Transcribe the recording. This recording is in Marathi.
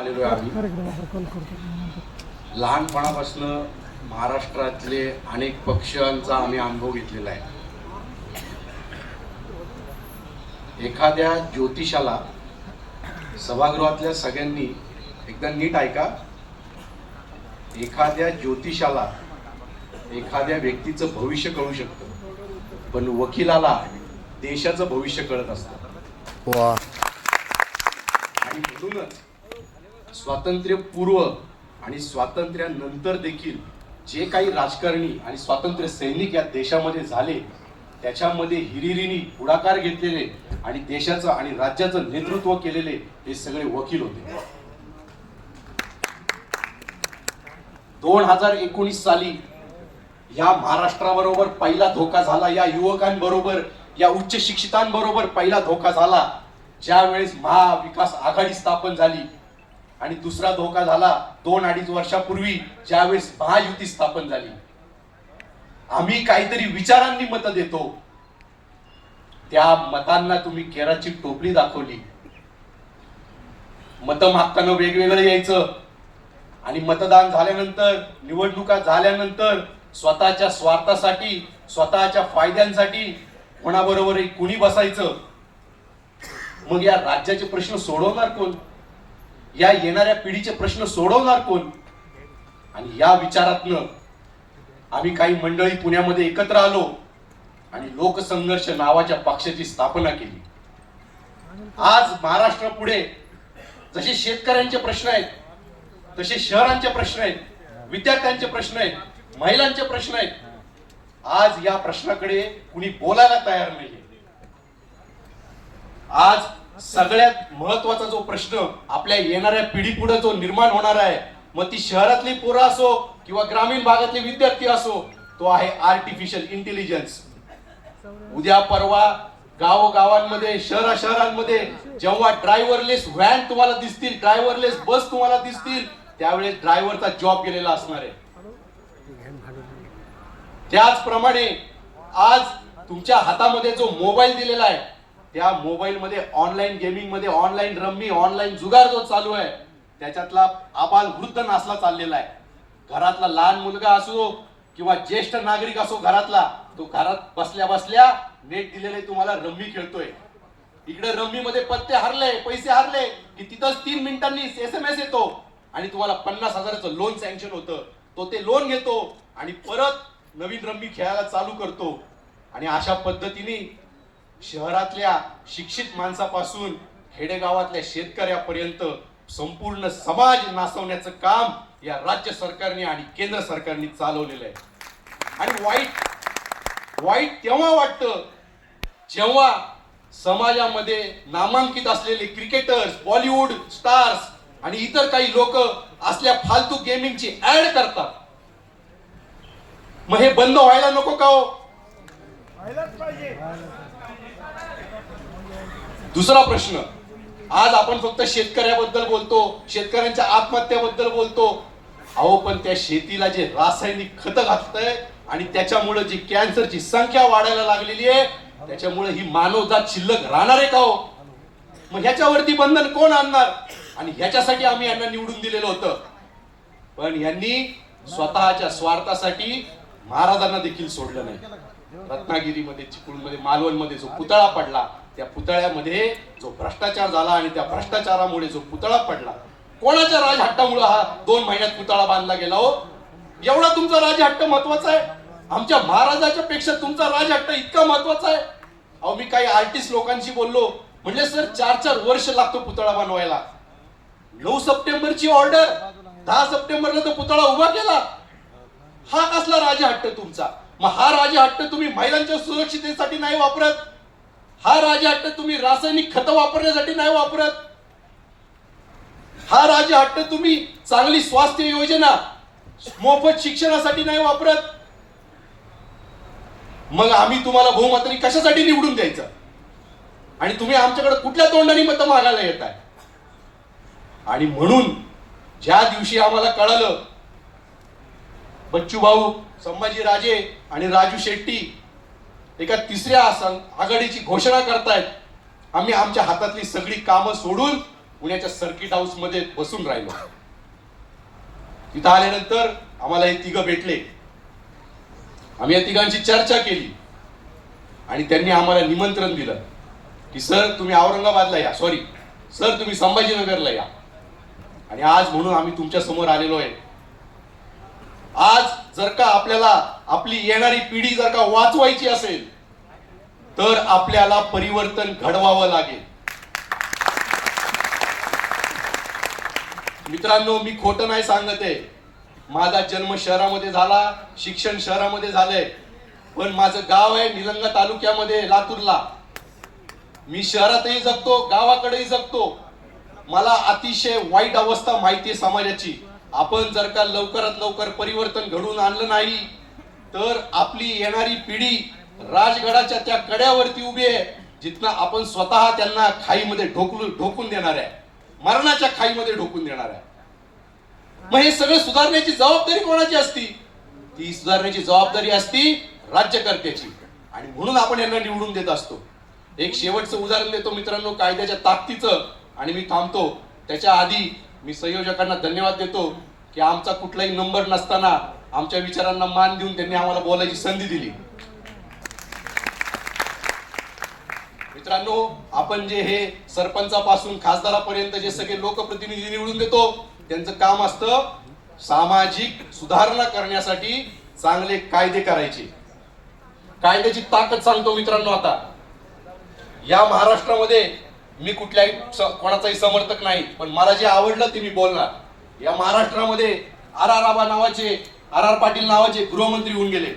आलेलो आहे आम्ही. लहानपणापासून महाराष्ट्रातले अनेक पक्षांचा आम्ही अनुभव घेतलेला आहे. एखाद्या ज्योतिषाला सभागृहातल्या सगळ्यांनी एकदा नीट ऐका एखाद्या ज्योतिषाला एखाद्या व्यक्तीचं भविष्य कळू शकतं. पण वकिलाला देशाचं भविष्य कळत असतं. वा. आणि म्हणूनच स्वातंत्र्यपूर्व आणि स्वातंत्र्यानंतर देखील जे काही राजकारणी आणि स्वातंत्र्य सैनिक या देशामध्ये झाले त्याच्यामध्ये हिरिरीनी पुढाकार घेतलेले आणि देशाचं आणि राज्याचं नेतृत्व केलेले हे सगळे वकील होते. दोन हजार एकोणीस साली या महाराष्ट्राबरोबर पहिला धोका झाला या युवकांबरोबर या उच्च शिक्षितांबरोबर पहिला धोका झाला ज्यावेळेस महाविकास आघाडी स्थापन झाली. आणि दुसरा धोका झाला दोन अडीच वर्षापूर्वी ज्यावेळेस महायुती स्थापन झाली. आम्ही काहीतरी विचारांनी मत देतो. त्या मतांना तुम्ही केराची टोपली दाखवली. मत मागताना वेगवेगळं यायचं. आणि मतदान झाल्यानंतर निवडणुका झाल्यानंतर स्वतःच्या स्वार्थासाठी स्वतःच्या फायद्यांसाठी कोणाबरोबर कुणी बसायचं? मग या राज्याचे प्रश्न सोडवणार कोण? या येणाऱ्या पिढीचे प्रश्न सोडवणार कोण? आणि या विचारातनं आम्ही काही मंडळी पुण्यामध्ये एकत्र आलो आणि लोकसंघर्ष नावाच्या पक्षाची स्थापना केली. आज महाराष्ट्र पुढे जसे शेतकऱ्यांचे प्रश्न आहेत तसे शहरांचे प्रश्न आहेत विद्यार्थ्यांचे प्रश्न आहेत महिलांचे प्रश्न आहेत. आज या प्रश्नाकडे कुणी बोलायला तयार नाहीये. आज सगळ्यात महत्त्वाचा जो प्रश्न आपल्या येणाऱ्या पिढी पुढे जो निर्माण होणार आहे मग ती शहरातली पोरं असो किंवा ग्रामीण भागातले विद्यार्थी असो तो आहे आर्टिफिशियल इंटेलिजन्स उद्या परवा गावोगावांमध्ये शहरा शहरांमध्ये जेव्हा ड्रायव्हरलेस व्हॅन तुम्हाला दिसतील ड्रायव्हरलेस बस तुम्हाला दिसतील त्यावेळेस ड्रायव्हरचा जॉब गेलेला असणार आहे. त्याचप्रमाणे आज तुमच्या हातामध्ये जो मोबाईल दिलेला आहे त्या मोबाईल मध्ये ऑनलाईन गेमिंगमध्ये ऑनलाईन रम्मी ऑनलाईन जुगार जो चालू आहे त्याच्यातला आबाल वृद्ध नासला चाललेला आहे. घरातला लहान मुलगा असो किंवा ज्येष्ठ नागरिक असो घरातला तो घरात बसल्या बसल्या नेट दिलेले तुम्हाला रम्मी खेळतोय. इकडे रम्मी मध्ये पत्ते हरले पैसे हरले की तिथंच तीन मिनिटांनी एस एम एस येतो आणि तुम्हाला पन्नास हजाराचं लोन सँक्शन होतं. तो ते लोन घेतो आणि परत नवीन रम्मी खेळायला चालू करतो. आणि अशा पद्धतीने शहरातल्या शिक्षित माणसापासून खेडेगावातल्या शेतकऱ्यापर्यंत संपूर्ण समाज नासवण्याचं काम या राज्य सरकारने आणि केंद्र सरकारने चालवलेलं आहे. आणि वाईट वाईट तेव्हा वाटतं जेव्हा समाजामध्ये नामांकित असलेले क्रिकेटर्स बॉलिवूड स्टार्स आणि इतर काही लोक असल्या फालतू गेमिंगची ऍड करतात. मग हे बंद व्हायला नको का हो? दुसरा प्रश्न. आज आपण फक्त शेतकऱ्याबद्दल बोलतो शेतकऱ्यांच्या आत्महत्याबद्दल बोलतो. अहो पण त्या शेतीला जे रासायनिक खत घातलंय आणि त्याच्यामुळे जी कॅन्सरची संख्या वाढायला लागलेली आहे त्याच्यामुळे ही मानवजात शिल्लक राहणार आहे का हो? मग ह्याच्यावरती बंधन कोण आणणार? आणि ह्याच्यासाठी आम्ही यांना निवडून दिलेलं होतं. पण यांनी स्वतःच्या स्वार्थासाठी महाराजांना देखील सोडलं नाही. रत्नागिरीमध्ये चिपळूणमध्ये मालवणमध्ये जो पुतळा पडला त्या पुतळ्यामध्ये जो भ्रष्टाचार झाला आणि त्या भ्रष्टाचारामुळे जो पुतळा पडला कोणाच्या राजहट्टामुळे हा दोन महिन्यात पुतळा बांधला गेला हो? एवढा तुमचा राजहट्ट महत्त्वाचा आहे? आमच्या महाराजाच्या पेक्षा तुमचा राजहट्ट इतका महत्त्वाचा आहे? अहो मी काही आर्टिस्ट लोकांशी बोललो म्हणजे सर चार चार वर्ष लागतो पुतळा बनवायला नऊ सप्टेंबरची ऑर्डर दहा सप्टेंबरला तो पुतळा उभा केला. हा कसला राजहट्ट तुमचा? मग हा राजहट्ट तुम्ही महिलांच्या सुरक्षितेसाठी नाही वापरत? हा राजहट्ट तुम्ही रासायनिक खत वापरण्यासाठी नाही वापरत. हा राजहट्ट तुम्ही चांगली स्वास्थ्य योजना मोफत शिक्षणासाठी नाही वापरत. मग आम्ही तुम्हाला बहुमतानी कशासाठी निवडून द्यायचं? आणि तुम्ही आमच्याकडे कुठल्या तोंडाने मतं मागायला येत आहे आणि म्हणून ज्या दिवशी आम्हाला कळालं बच्चू भाऊ संभाजी राजे आणि राजू शेट्टी एका तिसऱ्या आसन आघाडीची घोषणा करतायत. आम्ही आमच्या हातातली सगळी कामं सोडून पुण्याच्या सर्किट हाऊसमध्ये बसून राहिलो. तिथं आल्यानंतर आम्हाला हे तिघं भेटले. आम्ही या तिघांची चर्चा केली. आणि त्यांनी आम्हाला निमंत्रण दिलं. की सर तुम्ही औरंगाबादला या. सॉरी सर तुम्ही संभाजीनगरला या. आणि आज म्हणून आम्ही तुमच्यासमोर आलेलो आहे. आज जर का आपल्याला आपली येणारी पिढी जर का वाचवायची असेल तर आपल्याला परिवर्तन घडवावं लागेल. मित्रांनो मी खोटं नाही सांगत. आहे माझा जन्म शहरामध्ये झाला शिक्षण शहरामध्ये झालंय. पण माझं गाव आहे निलंगा तालुक्यामध्ये लातूरला. मी शहरातही जगतो गावाकडेही जगतो. मला अतिशय वाईट अवस्था माहिती आहे समाजाची. आपण जर का लवकरात लवकर परिवर्तन घडवून आणलं नाही तर आपली येणारी पिढी राजगडाच्या त्या कड्यावरती उभी आहे जिथनं आपण स्वतः त्यांना खाईमध्ये ढोकलून ढोकून देणार आहे. मरणाच्या खाईमध्ये ढोकून देणार आहे. मग हे सगळं सुधारण्याची जबाबदारी कोणाची असती? ती सुधारण्याची जबाबदारी असती राज्यकर्त्याची. आणि म्हणून आपण यांना निवडून देत असतो. एक शेवटचं उदाहरण देतो मित्रांनो कायद्याच्या ताकदीचं. आणि मी थांबतो. त्याच्या आधी मी संयोजकांना धन्यवाद देतो की आमचा कुठलाही नंबर नसताना आमच्या विचारांना मान देऊन त्यांनी आम्हाला बोलायची संधी दिली. मित्रांनो आपण जे हे सरपंचापासून खासदारापर्यंत जे सगळे लोकप्रतिनिधी निवडून देतो त्यांचं काम असतं सामाजिक सुधारणा करण्यासाठी चांगले कायदे करायचे. कायद्याची ताकद सांगतो मित्रांनो आता. या महाराष्ट्रामध्ये मी कुठल्याही स- कोणाचाही समर्थक नाही पण मला जे आवडलं ते मी बोलणार. या महाराष्ट्रामध्ये आर आर नावाचे आर आर पाटील नावाचे गृहमंत्री होऊन गेले.